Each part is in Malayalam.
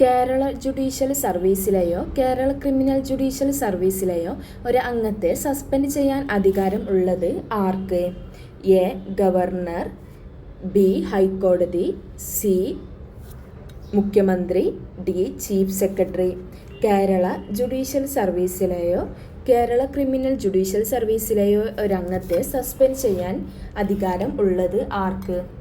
കേരള ജുഡീഷ്യൽ സർവീസിലെയോ കേരള ക്രിമിനൽ ജുഡീഷ്യൽ സർവീസിലെയോ ഒരു അംഗത്തെ സസ്പെൻഡ് ചെയ്യാൻ അധികാരം ഉള്ളത് ആർക്ക്? എ. Governor B. ഹൈക്കോടതി സി. മുഖ്യമന്ത്രി D. Chief secretary. Kerala judicial സർവീസിലെയോ Kerala criminal judicial സർവീസിലെയോ ഒരംഗത്തെ സസ്പെൻഡ് ചെയ്യാൻ അധികാരം ഉള്ളത് ആർക്ക്?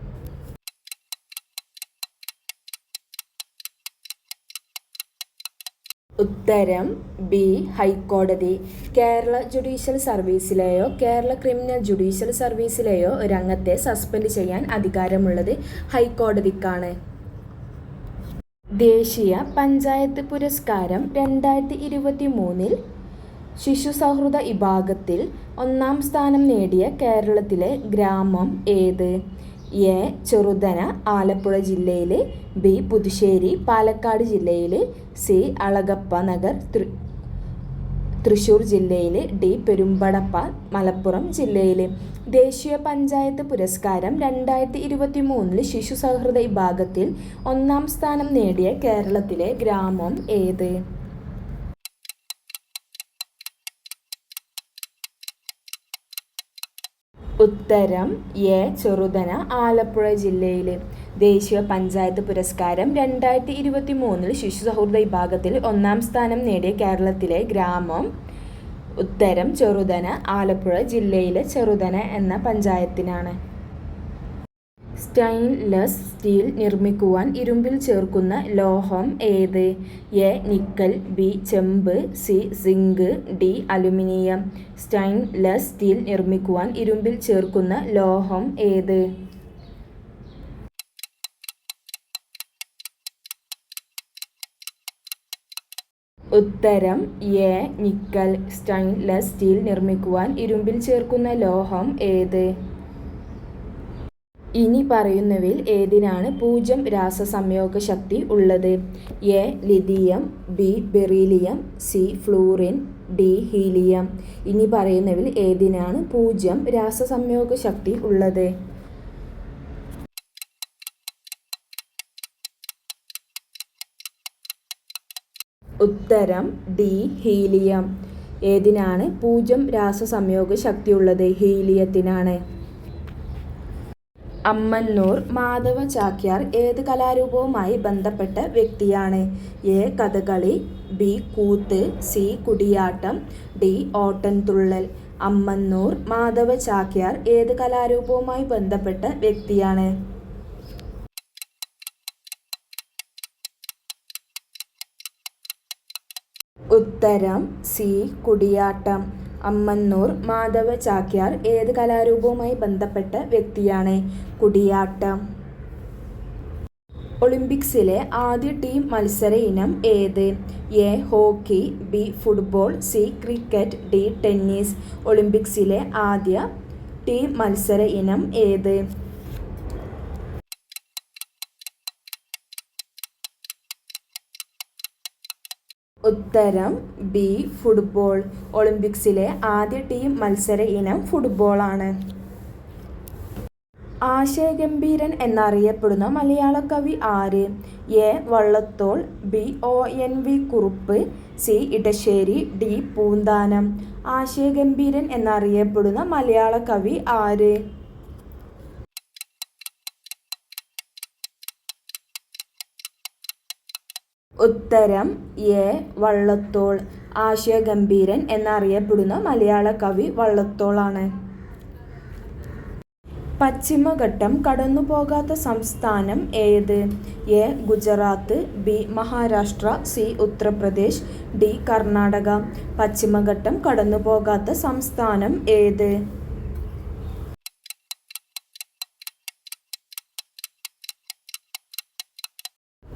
ഉത്തരം ബി ഹൈക്കോടതി. കേരള ജുഡീഷ്യൽ സർവീസിലെയോ കേരള ക്രിമിനൽ ജുഡീഷ്യൽ സർവീസിലെയോ രംഗത്തെ സസ്പെൻഡ് ചെയ്യാൻ അധികാരമുള്ളത് ഹൈക്കോടതിക്കാണ്. ദേശീയ പഞ്ചായത്ത് പുരസ്കാരം രണ്ടായിരത്തി ഇരുപത്തി മൂന്നിൽ ശിശു സൗഹൃദ വിഭാഗത്തിൽ ഒന്നാം സ്ഥാനം നേടിയ കേരളത്തിലെ ഗ്രാമം ഏത്? എ ചെറുതന ആലപ്പുഴ ജില്ലയിൽ ബി പുതുശ്ശേരി പാലക്കാട് ജില്ലയിൽ സി അളഗപ്പ നഗർ തൃ തൃശ്ശൂർ ജില്ലയിൽ ഡി പെരുമ്പടപ്പ മലപ്പുറം ജില്ലയിൽ ദേശീയ പഞ്ചായത്ത് പുരസ്കാരം രണ്ടായിരത്തി ഇരുപത്തി മൂന്നിൽ ശിശു സൗഹൃദ വിഭാഗത്തിൽ ഒന്നാം സ്ഥാനം നേടിയ കേരളത്തിലെ ഗ്രാമം ഏത്? ഉത്തരം എ ചെറുതന ആലപ്പുഴ ജില്ലയിൽ ദേശീയ പഞ്ചായത്ത് പുരസ്കാരം രണ്ടായിരത്തി ഇരുപത്തി മൂന്നിൽ ശിശു സൗഹൃദ വിഭാഗത്തിൽ ഒന്നാം സ്ഥാനം നേടിയ കേരളത്തിലെ ഗ്രാമം. ഉത്തരം ചെറുതന ആലപ്പുഴ ജില്ലയിലെ ചെറുതന എന്ന പഞ്ചായത്തിനാണ്. സ്റ്റെയിൻലെസ് സ്റ്റീൽ നിർമ്മിക്കുവാൻ ഇരുമ്പിൽ ചേർക്കുന്ന ലോഹം ഏത്? എ നിക്കൽ ബി ചെമ്പ് C zinc D aluminium. Stainless steel നിർമ്മിക്കുവാൻ ഇരുമ്പിൽ ചേർക്കുന്ന ലോഹം ഏത്? ഉത്തരം എ നിക്കൽ. സ്റ്റെയിൻലെസ് സ്റ്റീൽ നിർമ്മിക്കുവാൻ ഇരുമ്പിൽ ചേർക്കുന്ന ലോഹം ഏത്? ഇനി പറയുന്നവയിൽ ഏതിനാണ് പൂജ്യം രാസസംയോഗ ശക്തി ഉള്ളത്? A lithium B beryllium C fluorine D helium. ഇനി പറയുന്നവയിൽ ഏതിനാണ് പൂജ്യം രാസസംയോഗ ശക്തി ഉള്ളത്? ഉത്തരം ഡി ഹീലിയം. ഏതിനാണ് പൂജ്യം രാസസംയോഗ ശക്തിയുള്ളത് ഹീലിയത്തിനാണ്. അമ്മന്നൂർ മാധവ ചാക്യാർ ഏത് കലാരൂപവുമായി ബന്ധപ്പെട്ട വ്യക്തിയാണ്? A. Kathakali B. Koothu C. Koodiyattam D. Ottamthullal. Ammannur Madhava Chakyar ഏത് കലാരൂപവുമായി ബന്ധപ്പെട്ട വ്യക്തിയാണ്? ഉത്തരം സി. കുടിയാട്ടം. അമ്മന്നൂർ മാധവ ചാക്യാർ ഏത് കലാരൂപവുമായി ബന്ധപ്പെട്ട വ്യക്തിയാണ്? കുടിയാട്ടം. ഒളിമ്പിക്സിലെ ആദ്യ ടീം മത്സര ഇനം ഏത്? A hockey B football C cricket D tennis. ഒളിമ്പിക്സിലെ ആദ്യ ടീം മത്സര ഇനം ഏത്? ഉത്തരം ബി ഫുട്ബോൾ. ഒളിമ്പിക്സിലെ ആദ്യ ടീം മത്സര ഇനം ഫുട്ബോളാണ്. ആശയഗംഭീരൻ എന്നറിയപ്പെടുന്ന മലയാള കവി ആര്? A Vallathol B O N V Kurup C Edasseri D Poonthanam. ആശയഗംഭീരൻ എന്നറിയപ്പെടുന്ന മലയാള കവി ആര്? ഉത്തരം എ വള്ളത്തോൾ. ആശയഗംഭീരൻ എന്നറിയപ്പെടുന്ന മലയാള കവി വള്ളത്തോളാണ്. പശ്ചിമഘട്ടം കടന്നുപോകാത്ത സംസ്ഥാനം ഏത്? A Gujarat B Maharashtra C Uttar Pradesh D Karnataka. പശ്ചിമഘട്ടം കടന്നുപോകാത്ത സംസ്ഥാനം ഏത്?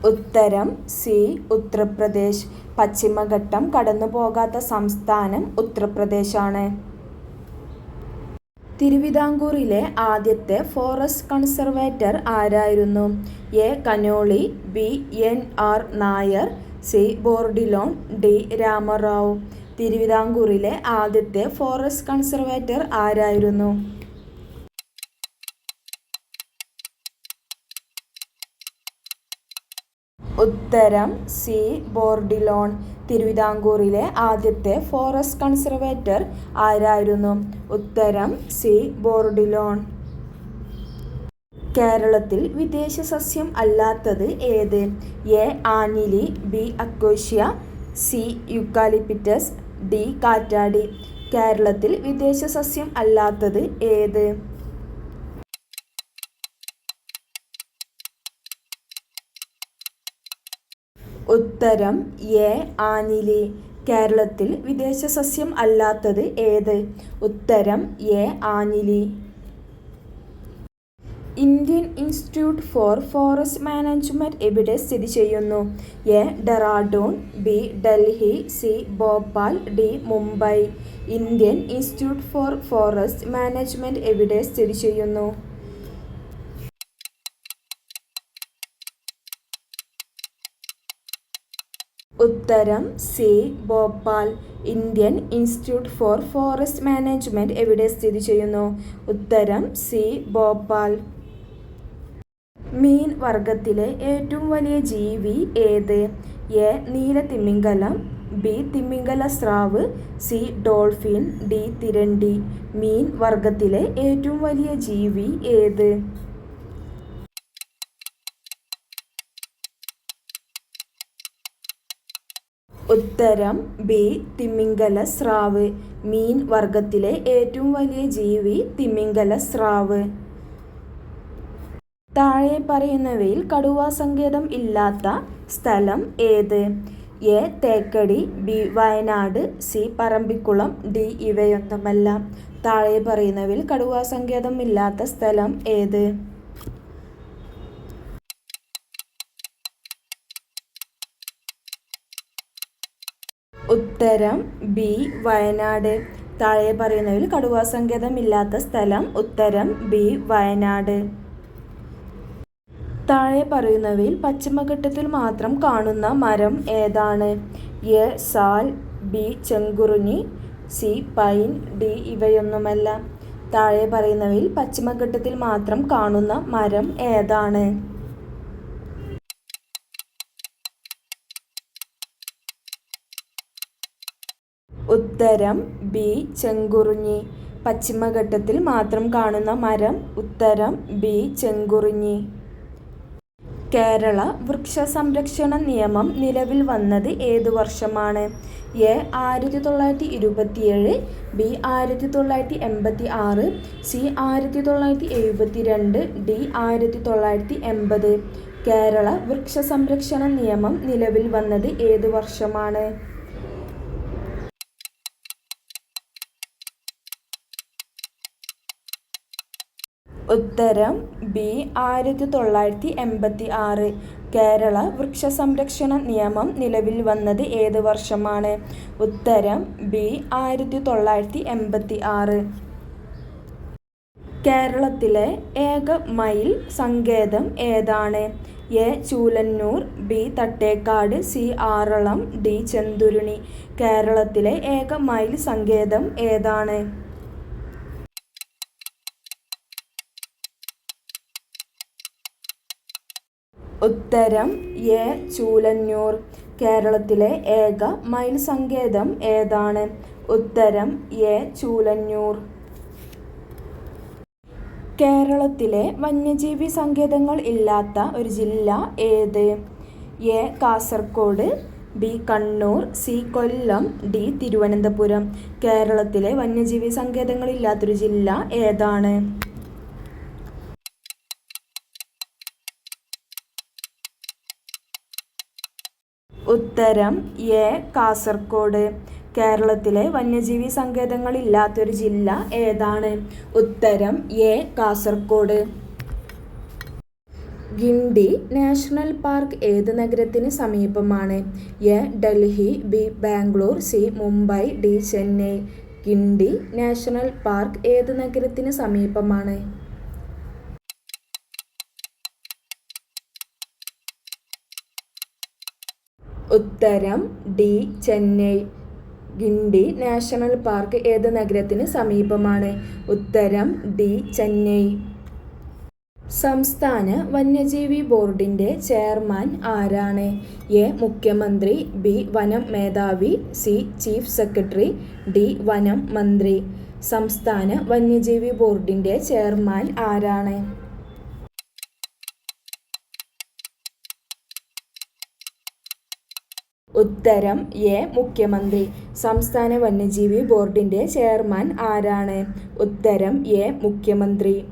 ഉത്തരം സി ഉത്തർപ്രദേശ്. പശ്ചിമഘട്ടം കടന്നുപോകാത്ത സംസ്ഥാനം ഉത്തർപ്രദേശാണ്. തിരുവിതാംകൂറിലെ ആദ്യത്തെ ഫോറസ്റ്റ് കൺസർവേറ്റർ ആരായിരുന്നു? A Connolly B N R Nair C Bourdillon D Rama Rao. തിരുവിതാംകൂറിലെ ആദ്യത്തെ ഫോറസ്റ്റ് കൺസർവേറ്റർ ആരായിരുന്നു? ഉത്തരം സി ബോർഡിലോൺ തിരുവിതാംകൂറിലെ ആദ്യത്തെ ഫോറസ്റ്റ് കൺസർവേറ്റർ ആരായിരുന്നു? ഉത്തരം സി ബോർഡിലോൺ. കേരളത്തിൽ വിദേശ സസ്യം അല്ലാത്തത് ഏത്? A ആനിലി B acacia C eucalyptus D കാറ്റാടി. കേരളത്തിൽ വിദേശ സസ്യം അല്ലാത്തത് ഏത്? ഉത്തരം എ ആഞ്ഞിലി. കേരളത്തിൽ വിദേശ സസ്യം അല്ലാത്തത് ഏത്? ഉത്തരം A ആഞ്ഞിലി. Indian Institute for Forest Management എവിടെ സ്ഥിതി ചെയ്യുന്നു? A Dehradun B Delhi C Bhopal D Mumbai. Indian Institute for Forest Management എവിടെ സ്ഥിതി ചെയ്യുന്നു? ഉത്തരം C Bhopal Indian Institute for Forest Management എവിടെ സ്ഥിതി ചെയ്യുന്നു? ഉത്തരം സി ഭോപ്പാൽ. മീൻ വർഗത്തിലെ ഏറ്റവും വലിയ ജീവി ഏത്? എ നീല തിമ്മിംഗലം ബി തിമിംഗല സ്രാവ് സി ഡോൾഫിൻ ഡി തിരണ്ടി. മീൻ വർഗത്തിലെ ഏറ്റവും വലിയ ജീവി ഏത്? ഉത്തരം ബി. തിമിംഗല സ്രാവ്. മീൻ വർഗത്തിലെ ഏറ്റവും വലിയ ജീവി തിമിംഗല സ്രാവ്. താഴെ പറയുന്നവയിൽ കടുവാ സങ്കേതം ഇല്ലാത്ത സ്ഥലം ഏത്? A. Thekkady B. Wayanad C. Parambikulam D. ഇവയൊന്നുമല്ല. താഴെ പറയുന്നവയിൽ കടുവാ സങ്കേതം ഇല്ലാത്ത സ്ഥലം ഏത്? ഉത്തരം ബി വയനാട്. താഴെ പറയുന്നതിൽ കടുവാ സങ്കേതമില്ലാത്ത സ്ഥലം. ഉത്തരം ബി വയനാട്. താഴെ പറയുന്നവയിൽ പശ്ചിമഘട്ടത്തിൽ മാത്രം കാണുന്ന മരം ഏതാണ്? എ സാൽ ബി ചെങ്കുറുഞ്ഞി സി പൈൻ ഡി ഇവയൊന്നുമല്ല. താഴെ പറയുന്നവയിൽ പശ്ചിമഘട്ടത്തിൽ മാത്രം കാണുന്ന മരം ഏതാണ്? ഉത്തരം ബി ചെങ്കുറിഞ്ഞി. പശ്ചിമഘട്ടത്തിൽ മാത്രം കാണുന്ന മരം ഉത്തരം ബി ചെങ്കുറിഞ്ഞി. കേരള വൃക്ഷ സംരക്ഷണ നിയമം നിലവിൽ വന്നത് ഏത് വർഷമാണ്? എ ആയിരത്തി തൊള്ളായിരത്തി ഇരുപത്തിയേഴ് ബി ആയിരത്തി തൊള്ളായിരത്തി എൺപത്തി ആറ് സി ആയിരത്തി തൊള്ളായിരത്തി എഴുപത്തി രണ്ട് ഡി ആയിരത്തി തൊള്ളായിരത്തി എൺപത് കേരള വൃക്ഷ സംരക്ഷണ നിയമം നിലവിൽ വന്നത് ഏത് വർഷമാണ്? ഉത്തരം ബി ആയിരത്തി തൊള്ളായിരത്തി എൺപത്തി ആറ് കേരള വൃക്ഷ സംരക്ഷണ നിയമം നിലവിൽ വന്നത് ഏത് വർഷമാണ്? ഉത്തരം ബി ആയിരത്തി തൊള്ളായിരത്തി എൺപത്തി ആറ് കേരളത്തിലെ ഏക മയിൽ സങ്കേതം ഏതാണ്? A Choolannur B Thattekad C Aralam D Chenthuruni. കേരളത്തിലെ ഏക മയിൽ സങ്കേതം ഏതാണ്? ഉത്തരം എ ചൂലന്നൂർ. കേരളത്തിലെ ഏക മയിൽ സങ്കേതം ഏതാണ്? ഉത്തരം എ ചൂലന്നൂർ. കേരളത്തിലെ വന്യജീവി സങ്കേതങ്ങൾ ഇല്ലാത്ത ഒരു ജില്ല ഏത്? A Kasaragod B Kannur C Kollam D Thiruvananthapuram. കേരളത്തിലെ വന്യജീവി സങ്കേതങ്ങളില്ലാത്തൊരു ജില്ല ഏതാണ്? ഉത്തരം എ കാസർഗോഡ് കേരളത്തിലെ വന്യജീവി സങ്കേതങ്ങളില്ലാത്തൊരു ജില്ല ഏതാണ്? ഉത്തരം A Kasaragod Guindy national park ഏത് നഗരത്തിന് സമീപമാണ്? A Delhi B Bangalore C Mumbai D Chennai. Guindy national park ഏത് നഗരത്തിന് സമീപമാണ്? ഉത്തരം D Chennai. Guindy national park ഏത് നഗരത്തിന് സമീപമാണ്? ഉത്തരം ഡി ചെന്നൈ. സംസ്ഥാന വന്യജീവി ബോർഡിന്റെ ചെയർമാൻ ആരാണ്? എ മുഖ്യമന്ത്രി. ബി വനം മേധാവി. C chief secretary. ഡി വനം മന്ത്രി. സംസ്ഥാന വന്യജീവി ബോർഡിന്റെ ചെയർമാൻ ആരാണ്? ഉത്തരം എ. മുഖ്യമന്ത്രി. സംസ്ഥാന വന്യജീവി ബോർഡിന്റെ ചെയർമാൻ ആരാണ്? ഉത്തരം എ. മുഖ്യമന്ത്രി.